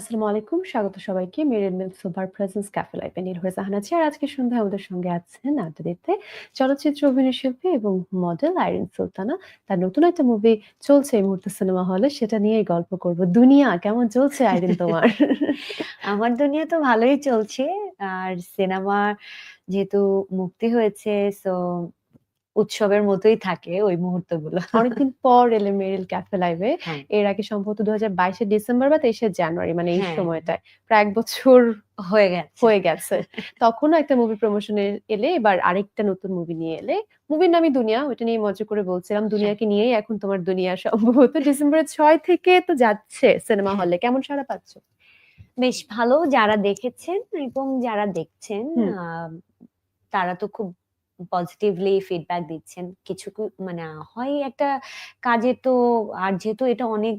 আসসালামু আলাইকুম, স্বাগত সবাইকে। Meril milk super presence cafe লাইফে নির্ভর জাহান আছি। আর আজকে সন্ধ্যায় আমাদের সঙ্গে আছেন আড্ডা চলচ্চিত্র অভিনয় শিল্পী এবং মডেল আইরিন সুলতানা। তার নতুন একটা মুভি চলছে এই মুহূর্তে সিনেমা হলে সেটা নিয়েই গল্প করব। দুনিয়া, কেমন চলছে আইরিন তোমার? আমার দুনিয়া তো ভালোই চলছে। আর সিনেমা যেহেতু মুক্তি হয়েছে সো উৎসবের মতোই থাকে ওই মুহূর্তগুলো। অনেকদিন পর এলে মেরিল ক্যাফে লাইভে হ্যাঁ। এর আগে সম্ভবত দু হাজার বাইশে ডিসেম্বর বা তেইশে জানুয়ারি মানে এই হ্যাঁ। সময়টায়। প্রায় এক বছর হয়ে গেছে। হয়ে গেছে। তখনও একটা মুভি প্রমোশনে এলে এবার আরেকটা নতুন মুভি নিয়ে এলে। মুভির নামই দুনিয়া ওইটা নিয়ে মজা করে বলছিলাম। দুনিয়াকে নিয়েই এখন তোমার দুনিয়া সম্ভবত। ডিসেম্বরের ছয় থেকে তো যাচ্ছে সিনেমা হলে কেমন সাড়া পাচ্ছ? বেশ ভালো। যারা দেখেছেন এবং যারা দেখছেন হুম। আহ, তারা তো খুব পজিটিভলি ফিডব্যাক দিচ্ছেন। কিছু মানে হয় একটা কাজে তো আর যেহেতু এটা অনেক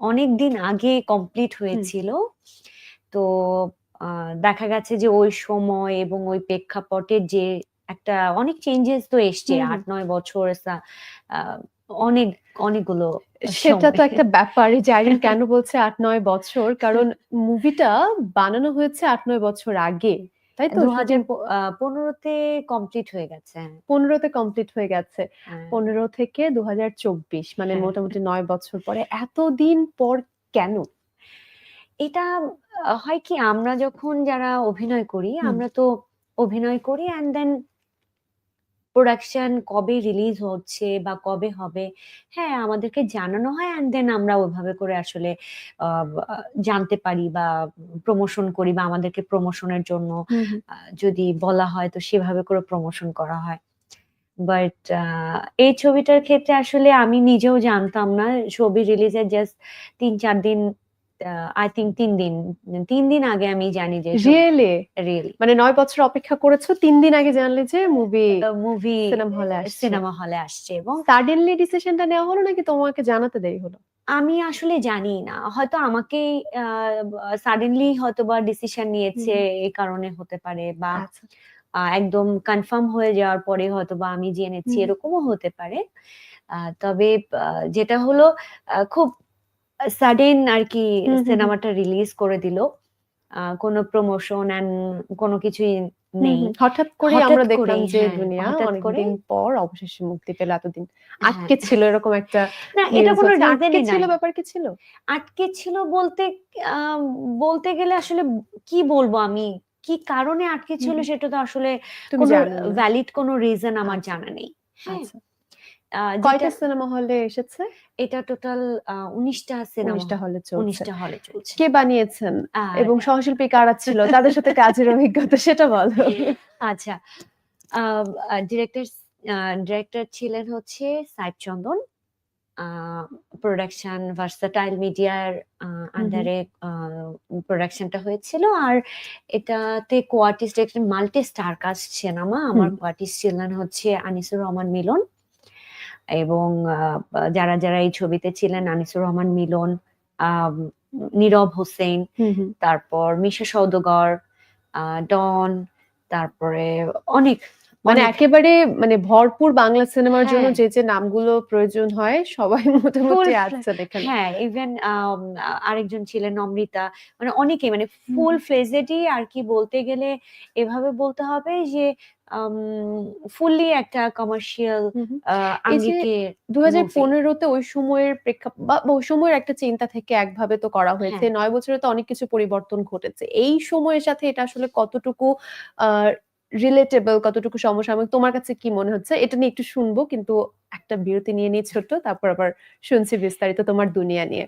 অনেক দিন আগে কমপ্লিট হয়েছিল তো দেখা গেছে যে ওই সময় এবং ওই প্রেক্ষাপটে যে একটা অনেক চেঞ্জেস তো এসছে। আট নয় বছর অনেক অনেকগুলো সেটা তো একটা ব্যাপার যে আইরিন কেন বলছে আট নয় বছর? কারণ মুভিটা বানানো হয়েছে আট নয় বছর আগে। তাই তো দু হাজার পনেরোতে কমপ্লিট হয়ে গেছে। পনেরোতে কমপ্লিট হয়ে গেছে হ্যাঁ। পনেরো থেকে দু হাজার চব্বিশ মানে হ্যাঁ। মোটামুটি নয় বছর পরে এতদিন পর কেন এটা হয় কি আমরা যখন যারা অভিনয় করি আমরা তো অভিনয় করি অ্যান্ড দেন প্রোডাকশন কবে রিলিজ হচ্ছে বা কবে হবে হ্যাঁ আমাদেরকে জানানো হয় অ্যান্ড দেন আমরা ওইভাবে করে আসলে জানতে পারি বা প্রমোশন করি বা আমাদেরকে প্রমোশনের জন্য যদি বলা হয় তো সেভাবে করে প্রমোশন করা হয়। বাট এই ছবিটার ক্ষেত্রে আসলে আমি নিজেও জানতাম না ছবি রিলিজের জাস্ট তিন চার দিন আই থিঙ্ক তিন দিন তিন দিন আগে আমি জানি যে রিয়েলি রিয়েলি মানে নয় বছর অপেক্ষা করেছ তিন দিন আগে জানলে যে মুভি মুভি সিনেমা হলে আসছে। সিনেমা হলে আসছে এবং সাডেনলি ডিসিশনটা নেওয়া হলো নাকি তোমাকে জানাতে দেরি হলো? আমি আসলে জানি না। হয়তো আমাকে সাডেনলি হয়তো বা ডিসিশন নিয়েছে এই কারণে হতে পারে বা আচ্ছা। একদম কনফার্ম হয়ে যাওয়ার পরে হয়তো বা আমি জেনেছি এরকমও হতে পারে। তবে যেটা হলো খুব সাডেন আর কি। সিনেমাটা রিলিজ করে দিল। কোনো প্রমোশন এন্ড কোনো কিছুই নেই। হঠাৎ করে আমরা দেখলাম যে হ্যাঁ, দুনিয়া অনেকদিন পর অবশেষে মুক্তি পেল এতদিন হ্যাঁ। আটকে ছিল এরকম একটা না এটা কোনো। আটকে ছিল ব্যাপার কি ছিল? আটকে ছিল বলতে বলতে গেলে আসলে কি বলব আমি? কি কারণে আটকে ছিল সেটা তো আসলে কোনো ভ্যালিড কোনো রিজন আমার আচ্ছা। জানা নেই। হ্যাঁ। আচ্ছা। কয়টা সিনেমা হলে এসেছে? এটা টোটাল উনিশটা সিনেমা। উনিশটা হলে উনিশটা হলে চলছে। কে বানিয়েছেন? এবং সহশিল্পী কারা ছিল? তাদের সাথে কাজের অভিজ্ঞতা সেটা বলো। আচ্ছা। ডিরেক্টর ডিরেক্টর ছিলেন হচ্ছে সাইদ চন্দন প্রোডাকশন ভার্সাটাইল মিডিয়ার আন্ডারে প্রোডাকশনটা হয়েছিল। আর এটাতে কোয়ার্টিস্ট একটা মাল্টি স্টার কাস্ট সিনেমা আমার। কোয়ার্টিস্ট ছিলেন হচ্ছে আনিসুর রহমান মিলন। এবং যারা যারা এই ছবিতে ছিলেন আনিসুর রহমান মিলন নীরব হোসেন। তারপর মিশা সৌদগর ডন তারপরে অনেক মানে একেবারে মানে ভরপুর বাংলা সিনেমার জন্য হ্যাঁ। যে যে নামগুলো প্রয়োজন হয় সবাই মোটামুটি আছেন এখানে হ্যাঁ ইভেন আরেকজন ছিলেন অমৃতা মানে অনেকে মানে ফুল ফ্লেজেডই আর কি বলতে গেলে এভাবে বলতে হবে যে ফুললি একটা কমার্শিয়াল। আঙ্গিকে দু হাজার পনেরোতে ওই সময়ের প্রেক্ষাপ বা বা ওই সময়ের একটা চিন্তা থেকে একভাবে তো করা হয়েছে। হ্যাঁ। নয় বছরে তো অনেক কিছু পরিবর্তন ঘটেছে। এই সময়ের সাথে এটা আসলে কতটুকু রিলেটেবল কতটুকু সমসাময়িক তোমার কাছে কি মনে হচ্ছে? এটা নিয়ে একটু শুনব কিন্তু একটা বিরতি নিয়ে নিয়ে ছোট্ট তারপর আবার শুনছি বিস্তারিত তোমার দুনিয়া নিয়ে।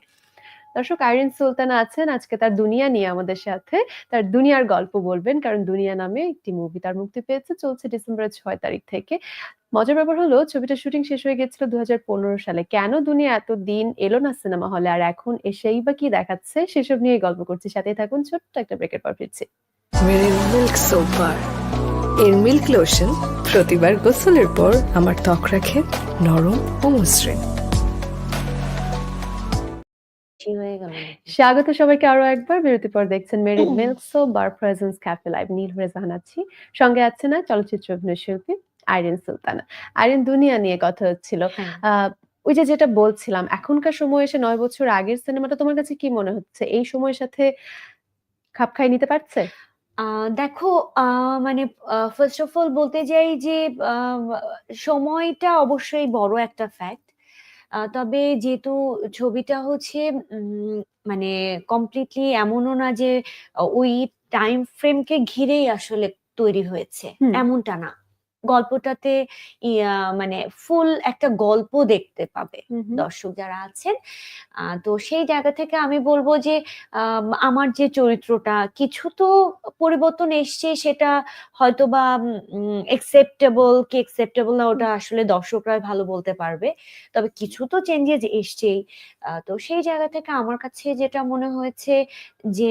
দর্শক, আইরিন সুলতানা আছেন, আজকে তার দুনিয়া নিয়ে আমাদের সাথে। তার দুনিয়ার গল্প বলবেন, কারণ দুনিয়া নামে একটি মুভি তার মুক্তি পেয়েছে, চলছে ডিসেম্বরের ছয় তারিখ থেকে। মজার ব্যাপার হলো ছবিটার শুটিং শেষ হয়ে গেছিল দু সালে। কেন দুনিয়া এত দিন এলো না সিনেমা হলে আর এখন এসেই বা কি দেখাচ্ছে? সেসব নিয়ে গল্প করছি। সাথে থাকুন, ছোট্ট একটা ব্রেকের পর ফিরছি। মিল্ক এর মিল্ক লোশন প্রতিবার গোসলের পর আমার ত্বক রাখে নরম ও মসৃণ। হয়ে গেল স্বাগত সবাইকে আরও একবার। বিরতি পর দেখছেন Meril milk super presence cafe live. নীল রেজাহান আছি সঙ্গে আছে না চলচ্চিত্র অভিনয় শিল্পী আইরিন সুলতানা। আইরিন দুনিয়া নিয়ে কথা হচ্ছিল। হ্যাঁ। ওই যে যেটা বলছিলাম এখনকার সময় এসে নয় বছর আগের সিনেমাটা তোমার কাছে কি মনে হচ্ছে? এই সময়ের সাথে খাপ খাই নিতে পারছে? আহ, দেখো আহ, মানে ফার্স্ট অফ অল বলতে যাই যে আহ, সময়টা অবশ্যই বড় একটা ফ্যাক্ট তবে যেহেতু ছবিটা হচ্ছে উম, মানে কমপ্লিটলি এমনও না যে ওই টাইম ফ্রেমকে ঘিরেই আসলে তৈরি হয়েছে এমনটা না। গল্পটাতে মানে ফুল একটা গল্প দেখতে পাবে দর্শক যারা আছেন। তো সেই জায়গা থেকে আমি বলব যে আমার যে চরিত্রটা কিছু তো পরিবর্তন এসছে সেটা হয়তো বা একসেপ্টেবল কি একসেপ্টেবল না ওটা আসলে দর্শকরা ভালো বলতে পারবে। তবে কিছু তো চেঞ্জেস এসছেই। তো সেই জায়গা থেকে আমার কাছে যেটা মনে হয়েছে যে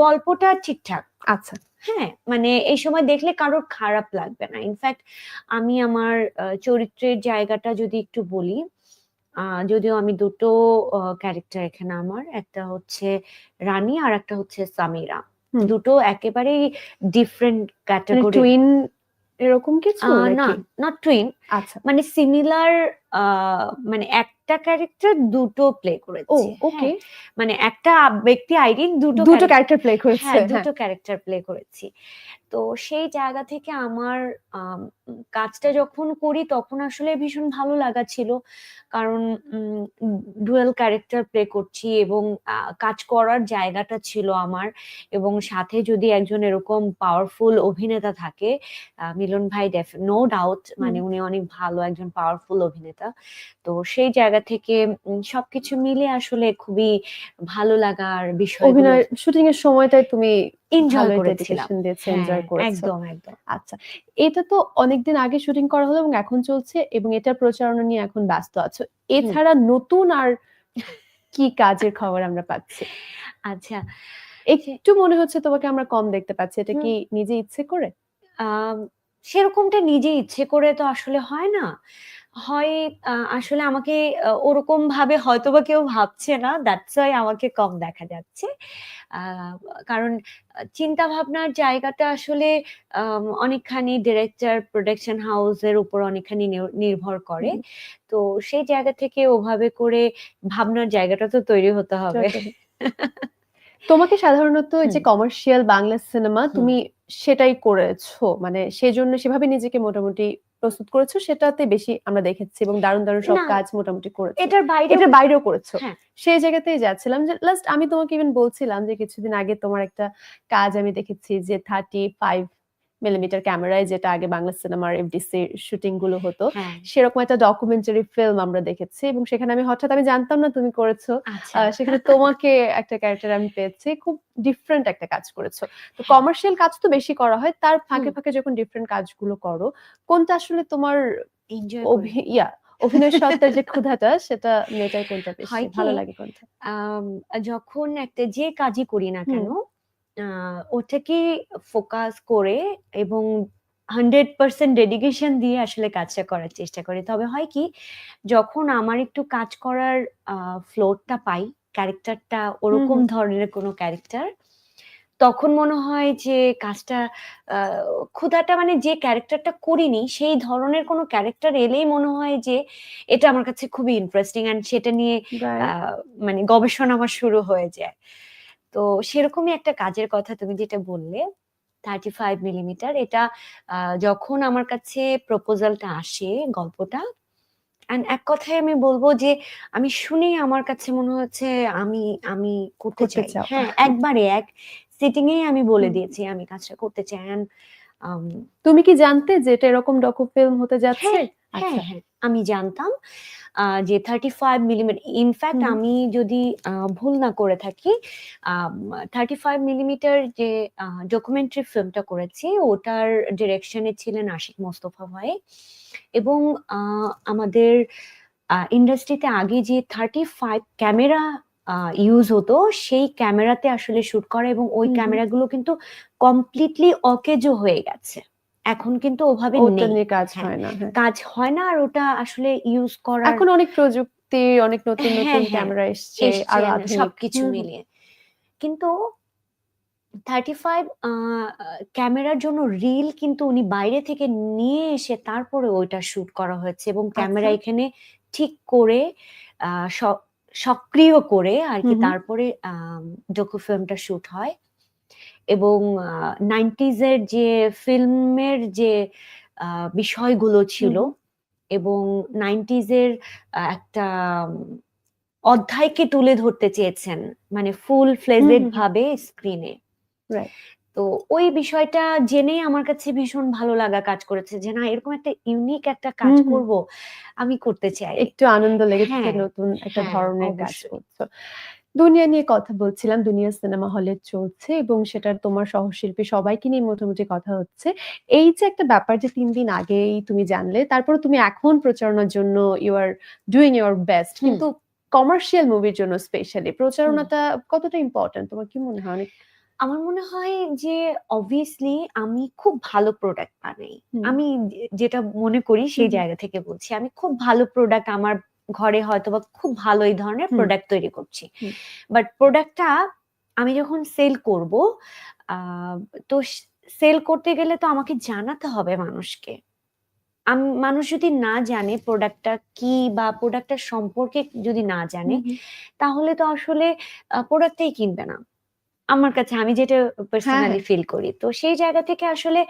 গল্পটা ঠিকঠাক। আচ্ছা। হ্যাঁ মানে এই সময় দেখলে কারোর খারাপ লাগবে না। ইনফ্যাক্ট আমি আমার চরিত্রের জায়গাটা যদি একটু বলি যদিও আমি দুটো ক্যারেক্টার এখানে আমার একটা হচ্ছে রানী আর একটা হচ্ছে সামিরা। দুটো একেবারেই ডিফারেন্ট ক্যাটাগরি টুইন এরকম কিছু না? নট টুইন আচ্ছা। মানে সিমিলার মানে একটা ক্যারেক্টার দুটো প্লে ও করেছে ওকে হ্যাঁ, মানে একটা ব্যক্তি আইরিন দুটো দুটো ক্যারেক্টার প্লে করেছে হ্যাঁ হ্যাঁ। দুটো ক্যারেক্টার প্লে করেছি। তো সেই জায়গা থেকে আমার আম, কাজটা যখন করি তখন আসলে ভীষণ ভালো লাগা ছিল। কারণ ডুয়েল ক্যারেক্টার প্লে করছি এবং কাজ করার জায়গাটা ছিল আমার। এবং সাথে যদি একজন এরকম পাওয়ারফুল অভিনেতা থাকে মিলন ভাই ডেফ নো ডাউট মানে উনি অনেক ভালো একজন পাওয়ারফুল অভিনেতা। তো সেই জায়গা থেকে সবকিছু মিলে আসলে খুবই ভালো লাগার বিষয় অভিনয় শুটিং এর সময়টাই তুমি এনজয় করেছিলাম। হ্যাঁ, এনজয় করেছ। একদম একদম। আচ্ছা এটা তো অনেকদিন আগে শুটিং করা হলো এবং এখন চলছে এবং এটার প্রচারণা নিয়ে এখন ব্যস্ত আছো। এছাড়া নতুন আর কি কাজের খবর আমরা পাচ্ছি? আচ্ছা একটু মনে হচ্ছে তোমাকে আমরা কম দেখতে পাচ্ছি এটা কি নিজে ইচ্ছে করে? সেরকমটা নিজে ইচ্ছে করে তো আসলে হয় না। হয় আসলে আমাকে ওরকম ভাবে হয়তোবা কেউ ভাবছে না। দ্যাটস ওয়াই আমাকে কম দেখা যাচ্ছে। কারণ চিন্তা ভাবনার জায়গাটা আসলে অনেকখানি ডিরেক্টর প্রোডাকশন হাউসের উপর অনেকখানি নির্ভর করে। তো সেই জায়গা থেকে ওভাবে করে ভাবনার জায়গাটা তো তৈরি হতে হবে। তোমাকে সাধারণত যে কমার্শিয়াল বাংলা সিনেমা তুমি সেটাই করেছ? মানে সেজন্য সেভাবে নিজেকে মোটামুটি প্রস্তুত করেছ সেটাতে বেশি আমরা দেখেছি এবং দারুণ দারুণ সব কাজ মোটামুটি করেছ এটার বাইরে এটার বাইরেও করেছ হ্যাঁ। সেই জায়গাতেই যাচ্ছিলাম যে লাস্ট আমি তোমাকে ইভেন বলছিলাম যে কিছুদিন আগে তোমার একটা কাজ আমি দেখেছি যে থার্টি ফাইভ মিলিমিটার ক্যামেরায় যেটা আগে বাংলা সিনেমার এফডিসি শুটিংগুলো হতো হ্যাঁ। সেরকম একটা ডকুমেন্টারি ফিল্ম আমরা দেখেছি এবং সেখানে আমি হঠাৎ আমি জানতাম না তুমি করেছ। আচ্ছা। সেখানে তোমাকে একটা ক্যারেক্টার আমি পেয়েছি খুব ডিফারেন্ট একটা কাজ করেছ। তো হ্যাঁ। কমার্শিয়াল কাজ তো বেশি করা হয় তার ফাঁকে ফাঁকে যখন ডিফারেন্ট কাজগুলো করো কোনটা আসলে তোমার ইয়া অভিনয় সত্তার যে ক্ষুধাটা সেটা মেটায় কোনটা বেশি? ভালো লাগে কোনটা? যখন একটা যে কাজই করি না কেন ওটাকে ফোকাস করে এবং হান্ড্রেড পার্সেন্ট ডেডিকেশন দিয়ে আসলে কাজটা করার চেষ্টা করি। তবে হয় কি যখন আমার একটু কাজ করার ফ্লোরটা পাই ক্যারেক্টারটা ওরকম ধরনের কোনো ক্যারেক্টার তখন মনে হয় যে কাজটা ক্ষুধাটা মানে যে ক্যারেক্টারটা করিনি সেই ধরনের কোনো ক্যারেক্টার এলেই মনে হয় যে এটা আমার কাছে খুবই ইন্টারেস্টিং অ্যান্ড সেটা নিয়ে আহ, মানে গবেষণা আমার শুরু হয়ে যায়। তো সেরকমই একটা কাজের কথা তুমি যেটা বললে থার্টি ফাইভ মিলিমিটার এটা যখন আমার কাছে প্রপোজালটা আসে গল্পটা and এক কথায় আমি বলব যে আমি শুনেই আমার কাছে মনে হচ্ছে আমি আমি করতে চাই। হ্যাঁ একবারে এক সিটিং এই আমি বলে দিয়েছি আমি কাজটা করতে চাই। And, um, তুমি কি জানতে যে এটা এরকম ডকু ফিল্ম হতে যাচ্ছে? হ্যাঁ হ্যাঁ আচ্ছা হ্যাঁ আমি জানতাম। যে থার্টি ফাইভ মিলিমিটার ইনফ্যাক্ট আমি যদি ভুল না করে থাকি থার্টি ফাইভ মিলিমিটার যে ডকুমেন্টারি ফিল্মটা করেছি ওটার ডিরেকশনে ছিলেন আশিক মোস্তফা ভাই। এবং আমাদের ইন্ডাস্ট্রিতে আগে যে থার্টি ফাইভ ক্যামেরা ইউজ হতো সেই ক্যামেরাতে আসলে শুট করা এবং ওই। ক্যামেরাগুলো কিন্তু কমপ্লিটলি অকেজো হয়ে গেছে। এখন কিন্তু ওভাবে নেই কাজ হ্যাঁ। হয় না হ্যাঁ। কাজ হয় না আর ওটা আসলে ইউজ করা এখন অনেক প্রযুক্তি অনেক নতুন হ্যাঁ, নতুন ক্যামেরা এসছে আরও সবকিছু। মিলিয়ে কিন্তু থার্টি ফাইভ ক্যামেরার জন্য রিল কিন্তু উনি বাইরে থেকে নিয়ে এসে তারপরে ওইটা শুট করা হয়েছে এবং ক্যামেরা আচ্ছা। এখানে ঠিক করে আহ, সক্রিয় করে আর কি। তারপরে ডকু ফিল্মটা শুট হয় এবং নাইনটিজ এর যে ফিল্মের যে বিষয়গুলো ছিল এবং নাইনটিজ এর আহ, একটা অধ্যায়কে তুলে ধরতে চেয়েছেন মানে ফুল ফ্লেজেড ভাবে স্ক্রিনে। তো ওই বিষয়টা জেনে আমার কাছে ভীষণ ভালো লাগা কাজ করেছে যে না এরকম একটা ইউনিক একটা কাজ। করব আমি করতে চাই। একটু আনন্দ লেগেছে হ্যাঁ, নতুন একটা হ্যাঁ, ধরনের কাজ করছ। দুনিয়া নিয়ে কথা বলছিলাম দুনিয়া সিনেমা হলে চলছে এবং সেটার তোমার সহশিল্পী সবাইকে নিয়ে মোটামুটি কথা হচ্ছে। এই যে একটা ব্যাপার যে তিন দিন আগেই তুমি জানলে তারপরে তুমি এখন প্রচারণার জন্য you are doing your best কিন্তু কমার্শিয়াল মুভির জন্য স্পেশালি প্রচারণাটা কতটা ইম্পর্টেন্ট তোমার কি মনে হয়? অনেক আমার মনে হয় যে অবভিয়াসলি আমি খুব ভালো প্রোডাক্ট বানাই। আমি যেটা মনে করি সেই জায়গা থেকে বলছি। আমি খুব ভালো প্রোডাক্ট আমার ঘরে হয়তো বা খুব ভালো এই ধরনের প্রোডাক্ট তৈরি করছি। বাট প্রোডাক্টটা আমি যখন সেল করব তো সেল করতে গেলে তো আমাকে জানাতে হবে মানুষকে। মানুষ যদি না জানে প্রোডাক্টটা কি বা প্রোডাক্টটার সম্পর্কে যদি না জানে। তাহলে তো আসলে প্রোডাক্টটাই কিনবে না। আমার কাছে আমি যেটা পার্সোনালি হ্যাঁ। ফিল করি। তো সেই জায়গা থেকে আসলে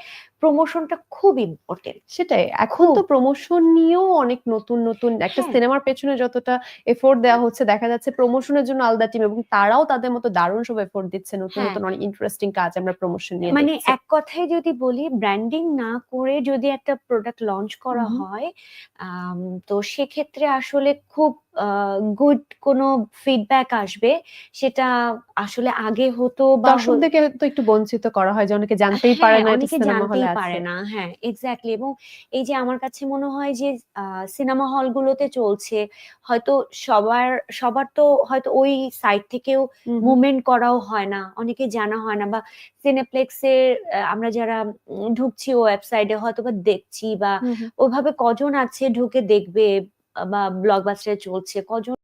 প্রমোশনটা খুব ইম্পর্টেন্ট সেটাই এখন তো প্রমোশন নিয়েও অনেক নতুন নতুন একটা হ্যাঁ। সিনেমার পেছনে যতটা এফোর্ট দেওয়া হচ্ছে দেখা যাচ্ছে প্রমোশনের জন্য আলাদা টিম এবং তারাও তাদের মতো দারুণ সব এফোর্ট দিচ্ছে নতুন হ্যাঁ। নতুন অনেক ইন্টারেস্টিং কাজ আমরা প্রমোশন নিয়ে মানে এক কথায় যদি বলি ব্র্যান্ডিং না করে যদি একটা প্রোডাক্ট লঞ্চ করা। হয় তো সেক্ষেত্রে আসলে খুব গুড কোনো ফিডব্যাক আসবে সেটা আসলে আগে হতো বা দর্শকদেরকে তো একটু বঞ্চিত করা হয় যে অনেকে জানতেই হ্যাঁ, পারে না অনেকে জানতেই পারে না হ্যাঁ এক্স্যাক্টলি এবং এই যে আমার কাছে মনে হয় যে সিনেমা হলগুলোতে চলছে হয়তো সবার সবার তো হয়তো ওই সাইট থেকেও। মুভমেন্ট করাও হয় না অনেকে জানা হয় না বা সিনেপ্লেক্সের আমরা যারা ঢুকছি ওয়েবসাইটে হয়তো বা দেখছি বা। ওইভাবে কজন আছে ঢুকে দেখবে বা ব্লকবাস্টারে চলছে কজন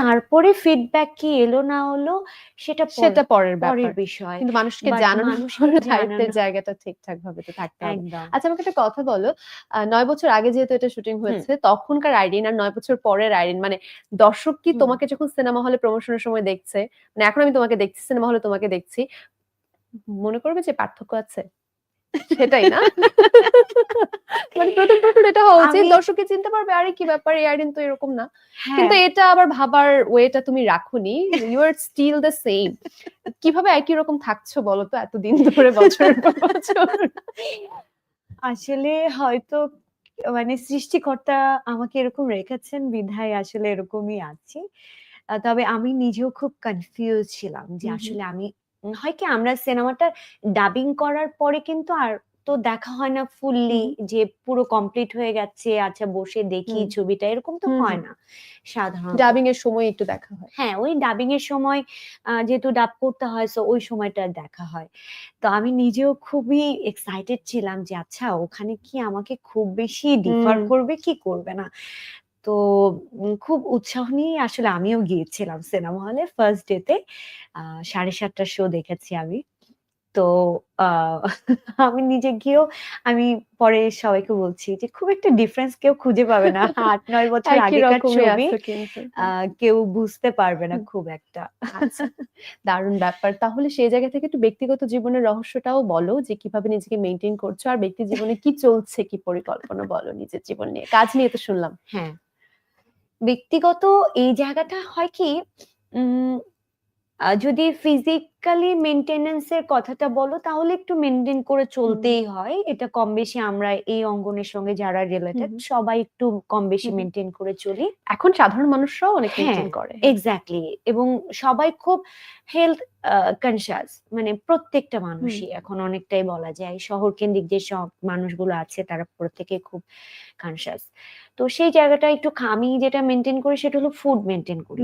তারপরে ফিডব্যাক কি এলো না হলো সেটা সেটা পরের পরের ব্যাপার। বিষয়। কিন্তু মানুষকে But জানানো দায়িত্বের জায়গাটা ঠিকঠাক ভাবে তো থাকতে হবে আচ্ছা আমাকে একটা কথা বলো। নয় বছর আগে যেহেতু এটা শুটিং হয়েছে তখনকার আইরিন আর নয় বছর পরের আইরিন মানে দর্শক কি তোমাকে যখন সিনেমা হলে প্রমোশনের সময় দেখছে মানে এখন আমি তোমাকে দেখছি সিনেমা হলে তোমাকে দেখছি মনে করবে যে পার্থক্য আছে? সেটাই না? মানে প্রথম প্রথম এটা হওয়া উচিত। দর্শককে চিনতে পারবে আরে কি ব্যাপার এই আইরিন তো এরকম না। হ্যাঁ। কিন্তু এটা আবার ভাবার ওয়েটা তুমি রাখুনি। You are still the same কীভাবে একই রকম থাকছো বলো তো এতদিন ধরে বছরের পর বছর? আসলে হয়তো মানে সৃষ্টিকর্তা আমাকে এরকম রেখেছেন বিধায় আসলে এরকমই আছি। তবে আমি নিজেও খুব কনফিউজ ছিলাম যে। আসলে আমি হয় কি আমরা সিনেমাটা ডাবিং করার পরে কিন্তু আর তো দেখা হয় না ফুললি যে পুরো কমপ্লিট হয়ে গেছে আচ্ছা বসে দেখি ছবিটা এরকম তো হয় না সাধারণত। ডাবিং এর সময় একটু দেখা হয়। হ্যাঁ ওই ডাবিং এর সময় আহ, যেহেতু ডাব করতে হয় সো ওই সময়টা দেখা হয়। তো আমি নিজেও খুবই এক্সাইটেড ছিলাম যে আচ্ছা ওখানে কি আমাকে খুব বেশি ডিফার করবে কি করবে না? তো খুব উৎসাহ নিয়ে আসলে আমিও গিয়েছিলাম সিনেমা হলে ফার্স্ট ডেতে সাড়ে সাতটার শো দেখেছি আমি। তো আমি নিজে গিয়েও আমি পরে সবাইকে বলছি যে খুব একটা ডিফারেন্স কেউ খুঁজে পাবে না। আট নয় বছর আগেকার ছবি। কেউ বুঝতে পারবে না খুব একটা। আচ্ছা দারুণ ব্যাপার। তাহলে সেই জায়গা থেকে একটু ব্যক্তিগত জীবনের রহস্যটাও বলো যে কীভাবে নিজেকে মেনটেন করছ আর ব্যক্তি জীবনে কি চলছে কি পরিকল্পনা বলো নিজের জীবন নিয়ে? কাজ নিয়ে তো শুনলাম। হ্যাঁ। ব্যক্তিগত এই জায়গাটা হয় কি উম, যদি ফিজিক্যালি মেনটেনেন্সের কথাটা বলো তাহলে একটু মেনটেন করে চলতেই হয়। এটা কম বেশি আমরা এই অঙ্গনের সঙ্গে যারা রিলেটেড সবাই একটু কম বেশি মেনটেন করে চলি। এখন সাধারণ মানুষরাও অনেক হ্যাঁ, মেনটেন করে। এক্স্যাক্টলি এবং সবাই খুব হেলথ কনসিয়াস মানে প্রত্যেকটা মানুষই এখন অনেকটাই বলা যায়। শহর কেন্দ্রিক যে সব মানুষগুলো আছে তারা প্রত্যেকে খুব কনসিয়াস তো সেই জায়গাটা একটু খা- আমি যেটা মেনটেন করি সেটা হলো ফুড মেনটেন করি।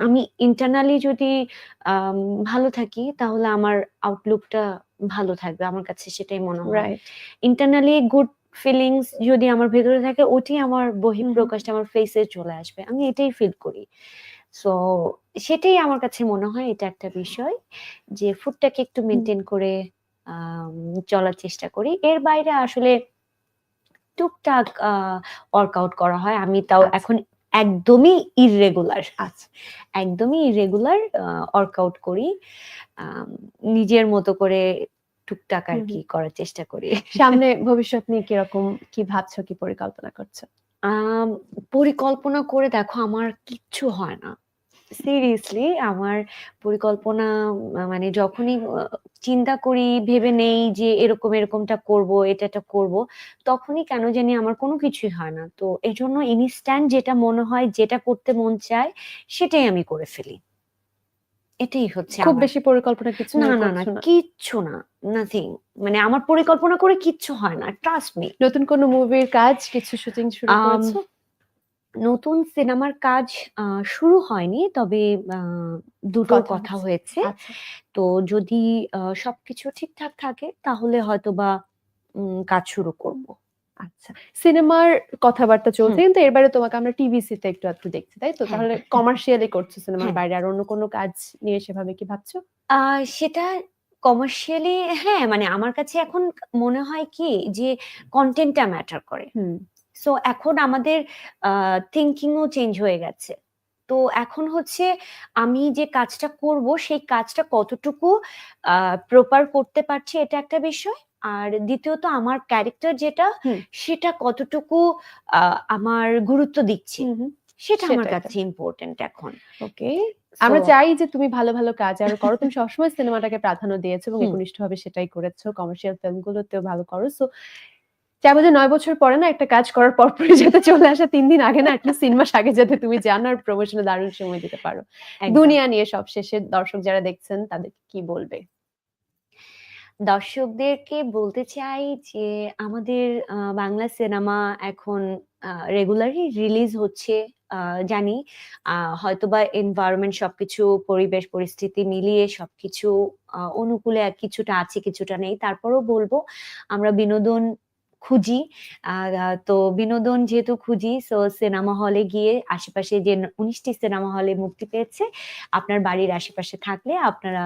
আমি ইন্টারনালি যদি ভালো থাকি তাহলে আমার আউটলুকটা ভালো থাকবে। আমার কাছে সেটাই মনে হয়। ইন্টারনালি গুড ফিলিংস যদি আমার ভেতরে থাকে ওটি আমার হুম, হুম। বহিঃপ্রকাশটা আমার ফেসে চলে আসবে। আমি এটাই ফিল করি। সো সেটাই আমার কাছে মনে হয় এটা একটা বিষয় যে ফুডটাকে একটু মেনটেন করে চলার চেষ্টা করি। এর বাইরে আসলে টুকটাক ওয়ার্কআউট করা হয়। আমি তাও আচ্ছা। এখন একদমই ইররেগুলার। আচ্ছা। একদমই ইররেগুলার ওয়ার্কআউট করি। নিজের মতো করে টুকটাক আর কি করার চেষ্টা করি। সামনে ভবিষ্যৎ নিয়ে কীরকম কি ভাবছ, কি পরিকল্পনা করছ? পরিকল্পনা করে দেখো আমার কিচ্ছু হয় না। সিরিয়াসলি আমার পরিকল্পনা মানে যখনই চিন্তা করি, ভেবে নেই যে এরকম, এরকমটা করব, এটা, এটা করব, তখনই কেন জানি আমার কোনো কিছুই হয় না। তো এজন্য ইনস্ট্যান্ট যেটা মনে হয়, যেটা করতে মন চায়, সেটাই আমি করে ফেলি। এটাই হচ্ছে খুব বেশি পরিকল্পনা কিছু না, না, না, কিচ্ছু না। নাথিং। মানে আমার পরিকল্পনা করে কিচ্ছু হয় না। Trust me. নতুন কোনো মুভির কাজ কিছু শুটিং শুরু করেছ? নতুন সিনেমার কাজ আ শুরু হয়নি। তবে আ দুটোর কথা কথা হচ্ছে। হয়েছে। আচ্ছা। তো যদি আ সবকিছু ঠিকঠাক থাকে তাহলে হয়তোবা উম কাজ শুরু করব। আচ্ছা। সিনেমার কথাবার্তা চলছে হুম। কিন্তু এর বাইরে তোমাকে আমরা টিভিসিতে একটু আধটু দেখছি, তাই তো? হ্যাঁ, তাহলে হ্যাঁ। কমার্শিয়ালি করছ সিনেমার হ্যাঁ। বাইরে আর অন্য কোনো কাজ নিয়ে সেভাবে কি ভাবছ? আ সেটা কমার্শিয়ালি হ্যাঁ, মানে আমার কাছে এখন মনে হয় কি যে কনটেন্টটা ম্যাটার করে। হুম। সো এখন আমাদের আ থিংকিং ও চেঞ্জ হয়ে গেছে। তো এখন হচ্ছে আমি যে কাজটা করব সেই কাজটা কতটুকু প্রপার করতে পারছি এটা একটা বিষয়। আর দ্বিতীয়ত আমার ক্যারেক্টার যেটা সেটা কতটুকু আমার গুরুত্ব দিচ্ছি। সেটা আমার কাছে ইম্পোর্টেন্ট এখন। ওকে। আমরা চাই যে তুমি ভালো, ভালো কাজ আর করো। তুমি সবসময় সিনেমাটাকে প্রাধান্য দিয়েছ এবং। একনিষ্ঠভাবে সেটাই করেছ। কমার্শিয়াল ফিল্মগুলোতেও ভালো করো। সো চাইব যে ৯ বছর পরে না একটা কাজ করার পরপরই যাতে চলে আসা ৩ দিন আগে না এটলিস্ট ৩ মাস আগে যাতে তুমি জানো আর প্রমোশন দারুণ সময় দিতে পারো। দুনিয়া নিয়ে সবশেষে দর্শক যারা দেখছেন তাদেরকে কি বলবে? দর্শকদেরকে বলতে চাই যে আমাদের বাংলা সিনেমা এখন রেগুলারই রিলিজ হচ্ছে। জানি হয়তোবা এনভায়রনমেন্ট সবকিছু পরিবেশ পরিস্থিতি মিলিয়ে সবকিছু অনুকূলে কিছুটা আছে, কিছুটা নেই। তারপরও বলব আমরা বিনোদন খুঁজি। তো বিনোদন যেহেতু খুঁজি সো সিনেমা হলে গিয়ে আশেপাশে যে উনিশটি সিনেমা হলে মুক্তি পেয়েছে, আপনার বাড়ির আশেপাশে থাকলে আপনারা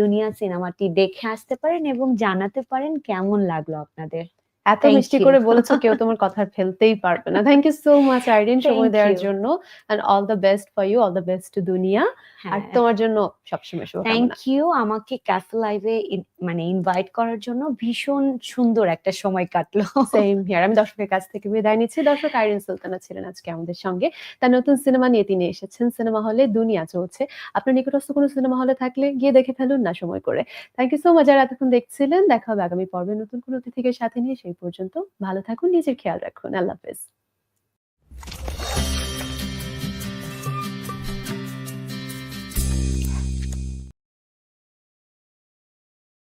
দুনিয়া সিনেমাটি দেখে আসতে পারেন এবং জানাতে পারেন কেমন লাগল আপনাদের। এত মিষ্টি করে বলেছ কেউ তোমার কথা ফেলতেই পারবে না। Thank you so much Irene সময় দেওয়ার জন্য। And all the best for you, all the best to দুনিয়া। আর হ্যাঁ। তোমার জন্য সবসময় শুভ থ্যাংক ইউ আমাকে ক্যাফে লাইভে মানে ইনভাইট করার জন্য ভীষণ সুন্দর একটা সময় কাটলো। Same here. আমি দর্শকের কাছ থেকে বিদায় নিচ্ছি। দর্শক আইরিন সুলতানা ছিলেন আজকে আমাদের সঙ্গে। তার নতুন সিনেমা নিয়ে তিনি এসেছেন। সিনেমা হলে দুনিয়া চলছে। আপনার নিকটস্থ কোনো সিনেমা হলে থাকলে গিয়ে দেখে ফেলুন না সময় করে। থ্যাংক ইউ সো মাচ আর এতক্ষণ দেখছিলেন। দেখা হবে আগামী পর্বে নতুন কোনো অতিথিকে সাথে নিয়ে সেই পর্যন্ত ভালো থাকুন, নিজের খেয়াল রাখুন। আল্লাহ হাফেজ।